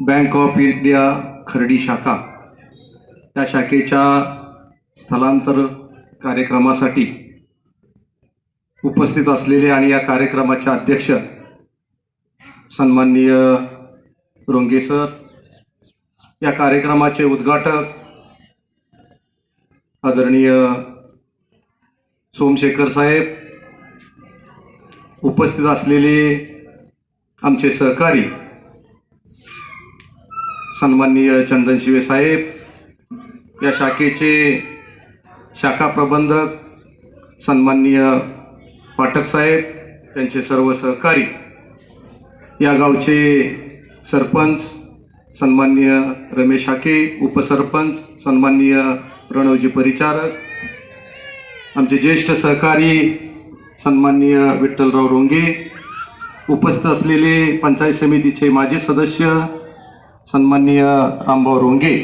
Bank of India Khardi शाखा. या शाखेच्या स्थलांतर कार्यक्रमासाठी उपस्थित असलेले आणि या कार्यक्रमाचे अध्यक्ष सन्माननीय रोंगे सर या कार्यक्रमाचे उद्घाटक आदरणीय सोमशेखर साहेब उपस्थित असलेले आमचे सहकारी सन्माननीय चंदन शिवे साहेब या शाखेचे शाखा प्रबंधक सन्माननीय पाठक साहेब त्यांचे सर्व सहकारी या गावचे सरपंच सन्माननीय रमेश हाके उपसरपंच सन्माननीय प्रणवजी परिचारक आमचे ज्येष्ठ सहकारी सन्माननीय विठ्ठलराव रोंगे उपस्थित असलेले पंचायत समितीचे माजी सदस्य सन्माननीय रामभाऊ रोंगे